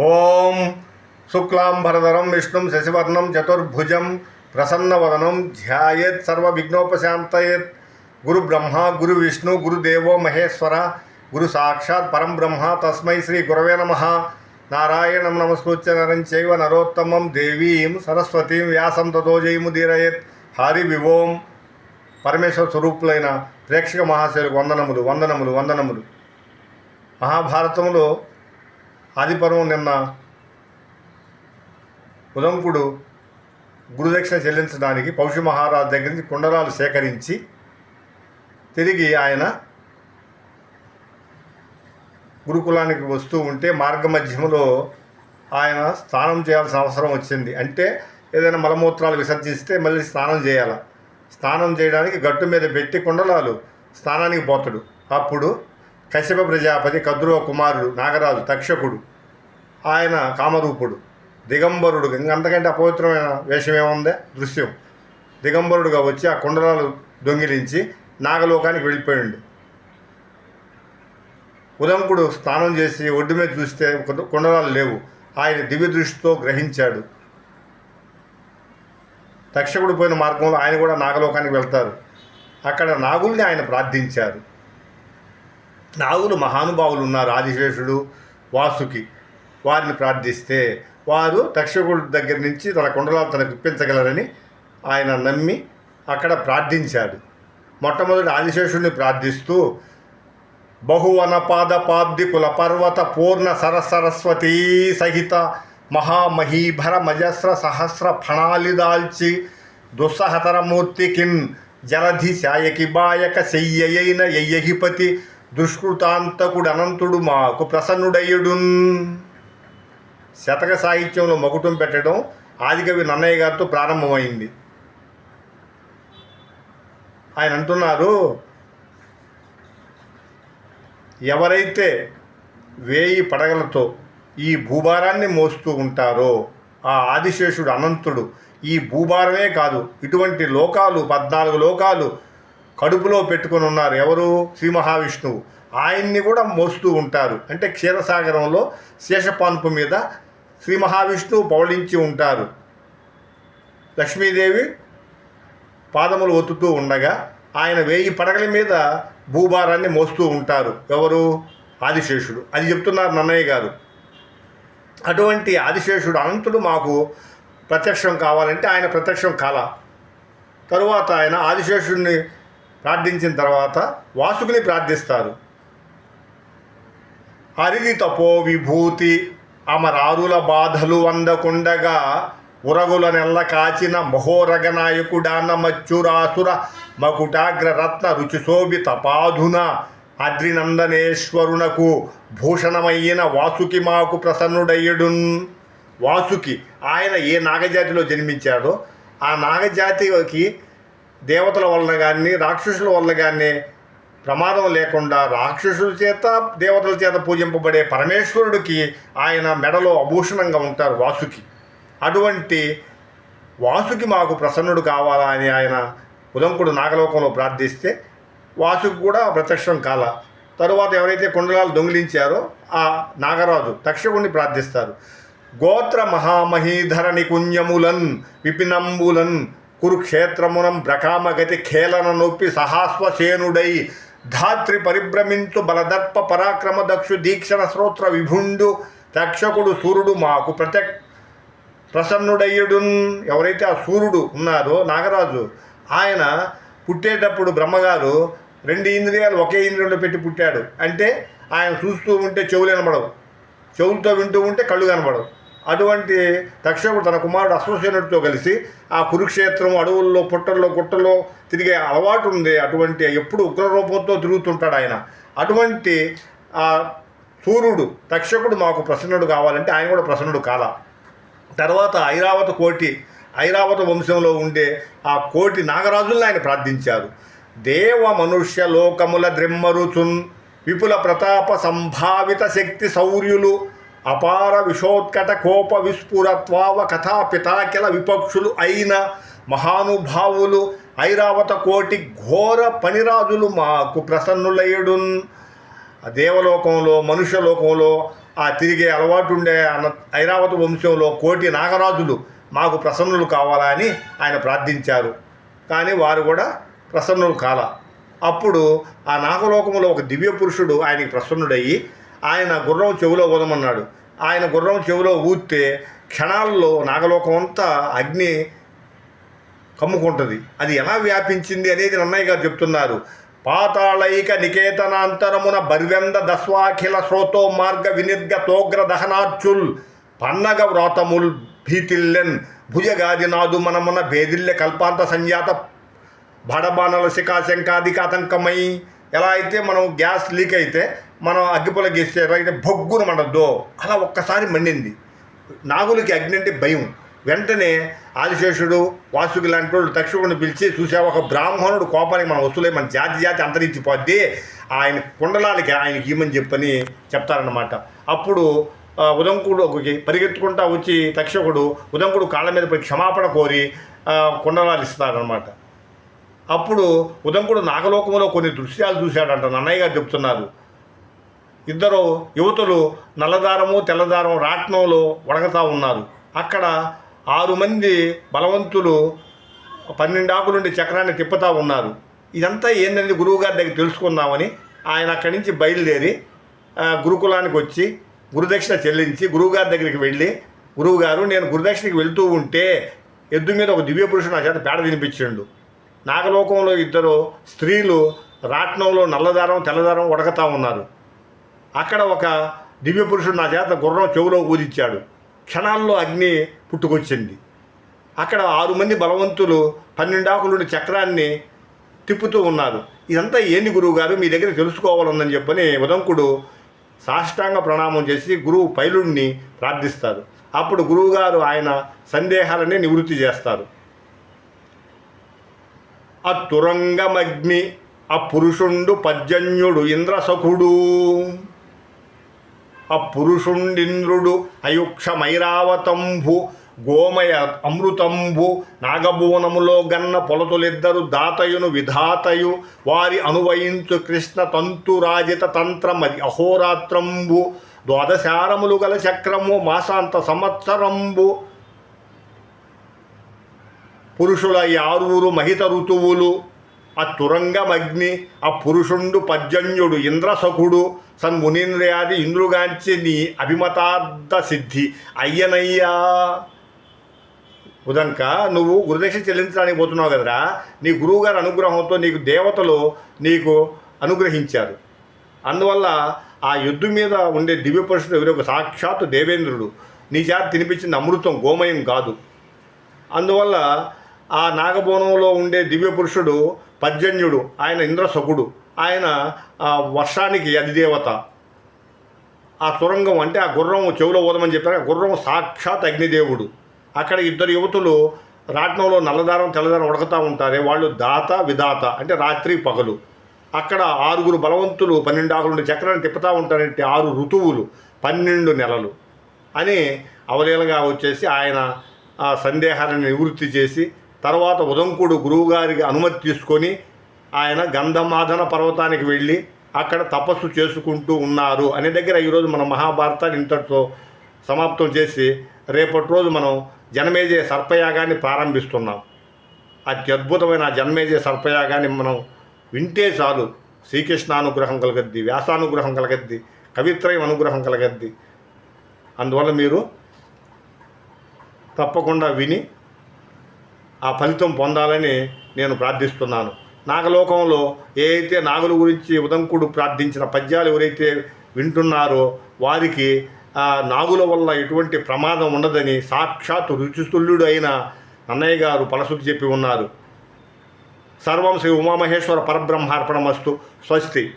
ఓం శుక్లాంబరధరం విష్ణుం శశివర్ణం చతుర్భుజం ప్రసన్నవదనం ధ్యాయేత్ సర్వవిఘ్నోపశాంతయేత్. గురు బ్రహ్మ గురు విష్ణు గురుదేవో మహేశ్వర గురు సాక్షాత్ పరం బ్రహ్మ తస్మై శ్రీ గురవే నమ. నారాయణం నమస్కృత్య నరం చైవ నరోత్తమం దేవీం సరస్వతీం వ్యాసం తతో జయముదీరయేత్ హరి వివోం పరమేశ్వర స్వరూపులైన ప్రేక్షక మహాశయులకు వందనములు వందనములు వందనములు. మహాభారతంలో ఆదిపర్వం నిన్న ఉదంకుడు గురుదక్షిణ చెల్లించడానికి పౌషి మహారాజు దగ్గర నుంచి కుండలాలు సేకరించి తిరిగి ఆయన గురుకులానికి వస్తూ ఉంటే మార్గమధ్యంలో ఆయన స్నానం చేయాల్సిన అవసరం వచ్చింది. అంటే ఏదైనా మలమూత్రాలు విసర్జిస్తే మళ్ళీ స్నానం చేయాలి. స్నానం చేయడానికి గట్టు మీద పెట్టి కుండలాలు స్నానానికి పోతాడు. అప్పుడు కశ్యప ప్రజాపతి కద్రువ కుమారుడు నాగరాజు తక్షకుడు. ఆయన కామరూపుడు. దిగంబరుడు ఇంక అంతకంటే అపవిత్రమైన వేషం ఏముందే దృశ్యం. దిగంబరుడుగా వచ్చి ఆ కుండలాలు దొంగిలించి నాగలోకానికి వెళ్ళిపోయిండు. ఉదంకుడు స్నానం చేసి ఒడ్డు మీద చూస్తే కుండలాలు లేవు. ఆయన దివ్య దృష్టితో గ్రహించాడు. తక్షకుడు పోయిన మార్గంలో ఆయన కూడా నాగలోకానికి వెళ్తారు. అక్కడ నాగుల్ని ఆయన ప్రార్థించారు. నాగులు మహానుభావులు ఉన్నారు ఆదిశేషుడు వాసుకి. వారిని ప్రార్థిస్తే వారు తక్షకుడి దగ్గర నుంచి తన కుండలాలు తనకు ఇప్పించగలరని ఆయన నమ్మి అక్కడ ప్రార్థించాడు. మొట్టమొదటి ఆదిశేషుడిని ప్రార్థిస్తూ బహువనపాద పాబ్ది కుల పర్వత పూర్ణ సరసరస్వతీ సహిత మహామహీభర మజస్ర సహస్ర ఫణాలిదాల్చి దుస్సహతరమూర్తి కిన్ జలధి శాయకి బాయక శయ్యయైన యయ్యహిపతి దుష్కృతాంతకుడు అనంతుడు మాకు ప్రసన్నుడయ్యుడున్. శతక సాహిత్యంలో మకుటం పెట్టడం ఆదికవి నన్నయ్య గారితో ప్రారంభమైంది. ఆయన అంటున్నారు ఎవరైతే వేయి పడగలతో ఈ భూభారాన్ని మోస్తూ ఉంటారో ఆ ఆదిశేషుడు అనంతుడు ఈ భూభారమే కాదు ఇటువంటి లోకాలు పద్నాలుగు లోకాలు కడుపులో పెట్టుకొని ఉన్నారు. ఎవరు? శ్రీ మహావిష్ణువు. ఆయన్ని కూడా మోస్తూ ఉంటారు. అంటే క్షీరసాగరంలో శేషపాన్పు మీద శ్రీ మహావిష్ణువు పౌళించి ఉంటారు. లక్ష్మీదేవి పాదములు ఒత్తుతూ ఉండగా ఆయన వేయి పడగల మీద భూభారాన్ని మోస్తూ ఉంటారు. ఎవరు? ఆదిశేషుడు. అది చెప్తున్నారు నన్నయ్య గారు. అటువంటి ఆదిశేషుడు అనంతుడు మాకు ప్రత్యక్షం కావాలంటే ఆయన ప్రత్యక్షం కాల. తరువాత ఆయన ఆదిశేషుడిని ప్రార్థించిన తర్వాత వాసుకుని ప్రార్థిస్తారు. హరిది తపో విభూతి అమరారుల బాధలు వందకుండగా ఉరగుల నెల్ల కాచిన మహోరగనాయకుడాన మచ్చురాసుర మకుటాగ్ర రత్న రుచిశోభిత పాధున అద్రినందనేశ్వరునకు భూషణమయ్యిన వాసుకి మాకు ప్రసన్నుడయ్యుడున్. వాసుకి ఆయన ఏ నాగజాతిలో జన్మించాడో ఆ నాగజాతికి దేవతల వలన కానీ రాక్షసుల వలన కానీ ప్రమాదం లేకుండా రాక్షసుల చేత దేవతల చేత పూజింపబడే పరమేశ్వరుడికి ఆయన మెడలో అభూషణంగా ఉంటారు వాసుకి. అటువంటి వాసుకి మాకు ప్రసన్నుడు కావాలా అని ఆయన ఉదంకుడు నాగలోకంలో ప్రార్థిస్తే వాసుకి కూడా ప్రత్యక్షం కాల. తరువాత ఎవరైతే కుండలాలు దొంగిలించారో ఆ నాగరాజు తక్షకుణ్ణి ప్రార్థిస్తారు. గోత్ర మహామహీధరణి కుంజములన్ విపినంబులన్ కురుక్షేత్రమునం బ్రకామగతి ఖేలన నొప్పి సహాస్వసేనుడై ధాత్రి పరిభ్రమించు బలదర్ప పరాక్రమ దక్షు దీక్షణ శ్రోత్ర విభుండు తక్షకుడు సూర్యుడు మాకు ప్రత్య ప్రసన్నుడయ్యుడున్. ఎవరైతే ఆ సూర్యుడు ఉన్నారో నాగరాజు ఆయన పుట్టేటప్పుడు బ్రహ్మగారు రెండు ఇంద్రియాలు ఒకే ఇంద్రియంలో పెట్టి పుట్టాడు. అంటే ఆయన చూస్తూ ఉంటే చెవులు కనబడవు చెవులతో వింటూ ఉంటే కళ్ళు కనబడవు. అటువంటి తక్షకుడు తన కుమారుడు అశ్వసేనుడితో కలిసి ఆ కురుక్షేత్రం అడవుల్లో పుట్టల్లో గుట్టల్లో తిరిగే అలవాటు ఉంది. అటువంటి ఎప్పుడు ఉగ్రరూపంతో తిరుగుతుంటాడు ఆయన. అటువంటి ఆ సూర్యుడు తక్షకుడు మాకు ప్రసన్నుడు కావాలంటే ఆయన కూడా ప్రసన్నుడు కాల. తర్వాత ఐరావత కోటి ఐరావత వంశంలో ఉండే ఆ కోటి నాగరాజుల్ని ఆయన ప్రార్థించారు. దేవ మనుష్య లోకముల ద్రిమ్మరుచున్ విపుల ప్రతాప సంభావిత శక్తి శౌర్యులు అపార విషోత్కట కోప విస్ఫురత్వావ కథాపితాకిల విపక్షులు అయిన మహానుభావులు ఐరావత కోటి ఘోర పనిరాజులు మాకు ప్రసన్నులయ్యుడున్. దేవలోకంలో మనుష్యలోకంలో ఆ తిరిగే అలవాటు ఉండే అన్న ఐరావత వంశంలో కోటి నాగరాజులు మాకు ప్రసన్నులు కావాలని ఆయన ప్రార్థించారు. కానీ వారు కూడా ప్రసన్నులు కాల. అప్పుడు ఆ నాగలోకంలో ఒక దివ్య పురుషుడు ఆయనకి ప్రసన్నుడయ్యి ఆయన గుర్రం చెవిలో ఊదమన్నాడు. ఆయన గుర్రం చెవిలో ఊదితే క్షణాల్లో నాగలోకం అంతా అగ్ని కమ్ముకుంటుంది. అది ఎలా వ్యాపించింది అనేది నన్నయ్య గారు చెప్తున్నారు. పాతాళైక నికేతనాంతరమున బర్వెంద దస్వాఖిల శ్రోతో మార్గ వినిర్గ తోగ్ర దహనార్చుల్ పన్నగ వ్రాతముల్ భీతిల్లెన్ భుజగాదినాదు మనమున భేదిల్లె కల్పాంత సంజాత భడబాణల శిఖాశంకాదికి ఆతంకమై ఎలా అయితే మనం గ్యాస్ లీక్ అయితే మనం అగ్గిపొల గీస్తే ఎలా అయితే బొగ్గున మండద్దో అలా ఒక్కసారి మండింది. నాగులకి అగ్ని అంటే భయం. వెంటనే ఆదిశేషుడు వాసుకి లాంటి వాళ్ళు తక్షకుడిని పిలిచి చూసా ఒక బ్రాహ్మణుడు కోపానికి మన వస్తువులే మన జాతి జాతి అంతరించిపోద్ది ఆయన కుండలాలకి ఆయనకి ఇవ్వమని చెప్పని చెప్తారన్నమాట. అప్పుడు ఉదంకుడు పరిగెత్తుకుంటా వచ్చి తక్షకుడు ఉదంకుడు కాళ్ళ మీద పడి క్షమాపణ కోరి కుండలాలు ఇస్తారనమాట అప్పుడు ఉదంకుడు నాగలోకంలో కొన్ని దృశ్యాలు చూశాడంట. నన్నయ్య గారు చెప్తున్నారు. ఇద్దరు యువతులు నల్లదారము తెల్లదారం రాట్నంలో వడగతా ఉన్నారు. అక్కడ ఆరు మంది బలవంతులు పన్నెండు ఆకులుండి చక్రాన్ని తిప్పుతా ఉన్నారు. ఇదంతా ఏంటనేది గురువుగారి దగ్గర తెలుసుకుందామని ఆయన అక్కడి నుంచి బయలుదేరి గురుకులానికి వచ్చి గురుదక్షిణ చెల్లించి గురువుగారి దగ్గరికి వెళ్ళి గురువుగారు నేను గురుదక్షిణకి వెళ్తూ ఉంటే ఎద్దు మీద ఒక దివ్య పురుషుడు నా చేత పేడ తినిపించిండు. నాగలోకంలో ఇద్దరు స్త్రీలు రాట్నంలో నల్లదారం తెల్లదారం ఉడకతా ఉన్నారు. అక్కడ ఒక దివ్య పురుషుడు నా చేత గుర్రం చెవులో ఊదిచ్చాడు. క్షణాల్లో అగ్ని పుట్టుకొచ్చింది. అక్కడ ఆరు మంది బలవంతులు పన్నెండాకులుండి చక్రాన్ని తిప్పుతూ ఉన్నారు. ఇదంతా ఏంది గురువు గారు మీ దగ్గర తెలుసుకోవాలని చెప్పని ఉదంకుడు సాష్టాంగ ప్రణామం చేసి గురువు పైలుణ్ణి ప్రార్థిస్తారు. అప్పుడు గురువుగారు ఆయన సందేహాలని నివృత్తి చేస్తారు. ఆ తురంగమగ్ని ఆ పురుషుండు పర్జన్యుడు ఇంద్రసఖుడు అపురుషుండింద్రుడు అయుక్షమైరావతంభు గోమయ అమృతంభు నాగభువనములో గన్న పొలతులిద్దరు దాతయును విధాతయు వారి అనువయించు కృష్ణ తంతురాజిత తంత్రమది అహోరాత్రంబు ద్వాదశారములు గల చక్రము మాసాంత సంవత్సరంబు పురుషుల యారువురు మహిత ఋతువులు. ఆ తురంగమగ్ని ఆ పురుషుండు పర్జన్యుడు ఇంద్రసఖుడు సన్మునీంద్రయాది ఇంద్రుగాంచి నీ అభిమతార్థ సిద్ధి అయ్యనయ్యా. ఉదంక నువ్వు గురుదక్షిణ చెల్లించడానికి పోతున్నావు కదరా? నీ గురువుగారి అనుగ్రహంతో నీకు దేవతలు నీకు అనుగ్రహించారు. అందువల్ల ఆ యుద్ధం మీద ఉండే దివ్య పురుషుడు ఎవరో? ఒక సాక్షాత్తు దేవేంద్రుడు. నీ చేత తినిపించింది అమృతం గోమయం కాదు. అందువల్ల ఆ నాగబోనంలో ఉండే దివ్య పురుషుడు పర్జన్యుడు ఆయన ఇంద్రసకుడు ఆయన వర్షానికి అధిదేవత. ఆ తురంగం అంటే ఆ గుర్రం చెవులో ఓదమని చెప్పారు. ఆ గుర్రం సాక్షాత్ అగ్నిదేవుడు. అక్కడ ఇద్దరు యువతులు రాట్నంలో నల్లదారం తెల్లదారం ఉడకతా ఉంటారే. వాళ్ళు దాత విధాత అంటే రాత్రి పగలు. అక్కడ ఆరుగురు బలవంతులు పన్నెండు ఆకులు చక్రాన్ని తిప్పుతూ ఉంటారంటే ఆరు ఋతువులు పన్నెండు నెలలు అని అవలీలగా వచ్చేసి ఆయన ఆ సందేహాలను నివృత్తి చేసి తర్వాత ఉదంకుడు గురువుగారికి అనుమతి తీసుకొని ఆయన గంధమాధన పర్వతానికి వెళ్ళి అక్కడ తపస్సు చేసుకుంటూ ఉన్నారు అనే దగ్గర ఈరోజు మన మహాభారతాన్ని ఇంతటితో సమాప్తం చేసి రేపటి రోజు మనం జనమేజయ సర్పయాగాన్ని ప్రారంభిస్తున్నాం. అత్యద్భుతమైన జన్మేజయ సర్పయాగాన్ని మనం వింటే చాలు. శ్రీకృష్ణానుగ్రహం కలగద్ది వ్యాసానుగ్రహం కలగద్ది కవిత్రయం అనుగ్రహం కలగద్ది. అందువల్ల మీరు తప్పకుండా విని ఆ ఫలితం పొందాలని నేను ప్రార్థిస్తున్నాను. నాగలోకంలో ఏ అయితే నాగుల గురించి ఉదంకుడు ప్రార్థించిన పద్యాలు ఎవరైతే వింటున్నారో వారికి ఆ నాగుల వల్ల ఎటువంటి ప్రమాదం ఉండదని సాక్షాత్ రుచిస్తుల్యుడు అయిన అన్నయ్య గారు పలశుద్ధి చెప్పి ఉన్నారు. సర్వం శ్రీ ఉమామహేశ్వర పరబ్రహ్మార్పణమస్తు. స్వస్తి.